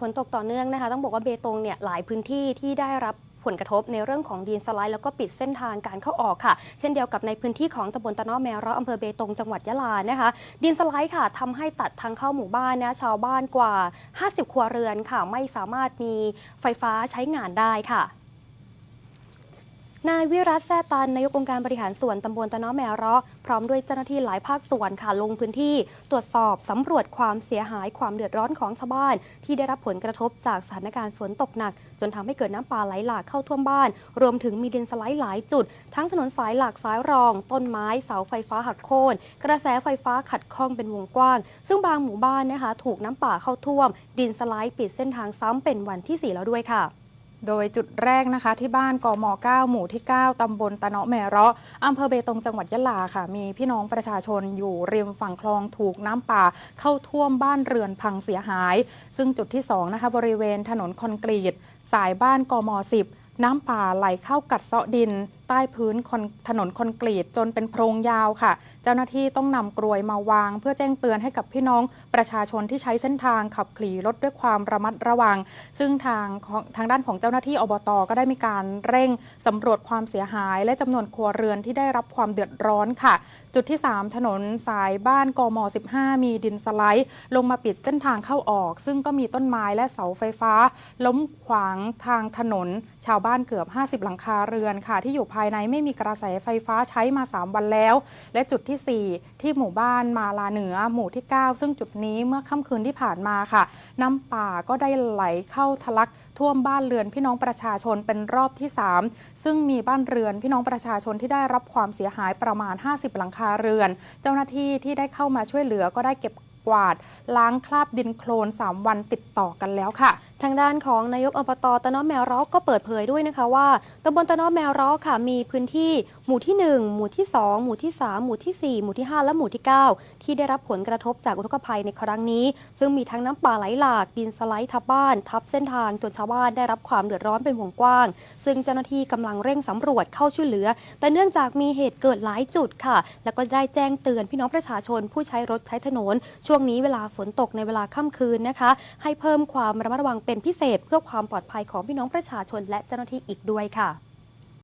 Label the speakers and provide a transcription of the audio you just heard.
Speaker 1: ฝนตกต่อเนื่องนะคะ ต้องบอกว่าเบตงเนี่ยหลายพื้นที่ที่ได้รับผลกระทบในเรื่องของดินสไลด์แล้วก็ปิดเส้นทางการเข้าออกค่ะ เช่นเดียวกับในพื้นที่ของตำบลตะนอแมวราะอำเภอเบตงจังหวัดยะลานะคะ ดินสไลด์ค่ะทำให้ตัดทางเข้าหมู่บ้านนะชาวบ้านกว่า 50 ครัวเรือนค่ะ ไม่สามารถมีไฟฟ้าใช้งานได้ค่ะ นายวิรัตแซ่ตันนายกองค์การบริหารส่วนตำบลตะนาะแมเราะพร้อมด้วยเจ้าหน้าที่หลายภาคส่วนค่ะลงพื้นที่ ตรวจสอบสำรวจความเสียหายความเดือดร้อนของชาวบ้าน ที่ได้รับผลกระทบจากสถานการณ์ฝนตกหนัก จนทำให้เกิดน้ำป่าไหลหลากเข้าท่วมบ้าน รวมถึงมีดินสไลด์หลายจุด ทั้งถนนสายหลักสายรอง ต้นไม้ เสาไฟฟ้าหักโค่นกระแสไฟฟ้าขัดข้องเป็นวงกว้าง ซึ่งบางหมู่บ้านนะคะถูกน้ำป่าเข้าท่วม ดินสไลด์ปิดเส้นทางซ้ำเป็นวันที่สี่แล้วด้วยค่ะ
Speaker 2: โดยจุดแรกนะคะที่บ้านกม 9 หมู่ที่ 9 ตำบลตะเนาะแมเราะอำเภอเบตงจังหวัดยะลาค่ะ มีพี่น้องประชาชนอยู่ริมฝั่งคลองถูกน้ำป่าเข้าท่วมบ้านเรือนพังเสียหาย ซึ่งจุดที่ 2 นะคะ บริเวณถนนคอนกรีต สายบ้านกม 10 น้ำป่าไหลเข้ากัดเซาะดิน ใต้พื้นนถนนคอนกรีตจนเป็นโพรงยาวค่ะ เจ้าหน้าที่ต้องนำกรวยมาวาง เพื่อแจ้งเตือนให้กับพี่น้องประชาชนที่ใช้เส้นทางขับขี่รถด้วยความระมัดระวัง ซึ่งทางของทางด้านของเจ้าหน้าที่อบตก็ได้มีการเร่งสำรวจความเสียหาย และจำนวนครัวเรือนที่ได้รับความเดือดร้อนค่ะ จุดที่ 3 ถนนสายบ้านกม 15 มีดินสไลด์ ลงมาปิดเส้นทางเข้าออก ซึ่งก็มีต้นไม้และเสาไฟฟ้า ล้มขวางทางถนน ชาวบ้านเกือบ 50 หลังคาเรือนค่ะที่อยู่ภายในไม่มีกระแสไฟฟ้าใช้มา 3 วันแล้ว และจุดที่ 4 ที่หมู่บ้านมาลาเหนือหมู่ที่ 9 ซึ่งจุดนี้เมื่อค่ำคืนที่ผ่านมาค่ะ น้ำป่าก็ได้ไหลเข้าทะลักท่วมบ้านเรือนพี่น้องประชาชนเป็นรอบที่ 3 ซึ่งมีบ้านเรือนพี่น้องประชาชนที่ได้รับความเสียหายประมาณ 50 หลังคาเรือน เจ้าหน้าที่ที่ได้เข้ามาช่วยเหลือก็ได้เก็บ กวาด ล้างคราบดินโคลน 3 วันติดต่อกันแล้วค่ะ
Speaker 1: ทางด้านของนายกอบตตะนาะแมวร้อก็เปิดเผยด้วยนะคะว่าตำบลตะนาะแมวร้อค่ะมีพื้นที่หมู่ที่ 1 หมู่ที่ 2 หมู่ที่ 3 หมู่ที่ 4 หมู่ที่ 5 และหมู่ที่ 9 ที่ได้รับผลกระทบจากอุทกภัยในครั้งนี้ ซึ่งมีทั้งน้ำป่าไหลหลากดินสไลด์ทับบ้าน ทับเส้นทางจนชาวบ้านได้รับความเดือดร้อนเป็นวงกว้าง ซึ่งเจ้าหน้าที่กำลังเร่งสำรวจเข้าช่วยเหลือ แต่เนื่องจากมีเหตุเกิดหลายจุดค่ะ แล้วก็ได้แจ้งเตือนพี่น้องประชาชนผู้ใช้รถใช้ถนนช่ววงนี้เวลาฝนตกในเวลาค่ำคืนนะคะ ให้เพิ่มความระมัดระวังเป็นพิเศษ เพื่อความปลอดภัยของพี่น้องประชาชนและเจ้าหน้าที่อีกด้วยค่ะ